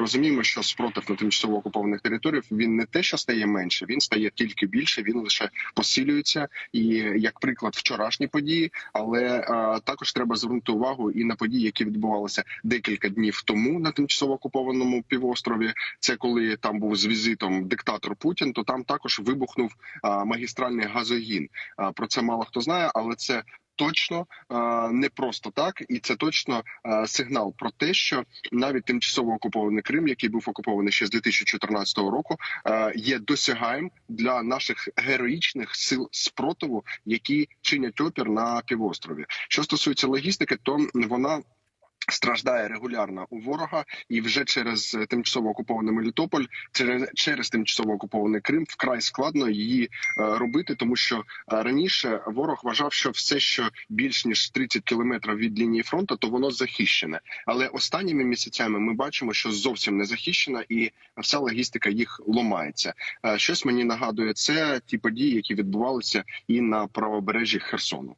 розуміємо, що спротив на тимчасово окупованих територіях він не те, що стає менше, він стає тільки більше. Він лише посилюється. І як приклад, вчорашні події, але е, також треба звернути увагу і на події, які відбувалися декілька днів тому на тимчасово окупованому півострові. Це коли там був з візитом диктатор Путін, то там також вибухнув а, магістральний газогін. А, про це мало хто знає, але це. Точно не просто так, і це точно сигнал про те, що навіть тимчасово окупований Крим, який був окупований ще з 2014 року, є досягаєм для наших героїчних сил спротиву, які чинять опір на півострові. Що стосується логістики, то вона страждає регулярно у ворога, і вже через е, тимчасово окупований Мелітополь, через через тимчасово окупований Крим, вкрай складно її е, робити, тому що е, раніше ворог вважав, що все, що більш ніж 30 кілометрів від лінії фронту, то воно захищене. Але останніми місяцями ми бачимо, що зовсім не захищена, і вся логістика їх ломається. Щось мені нагадує це ті події, які відбувалися і на правобережжі Херсону.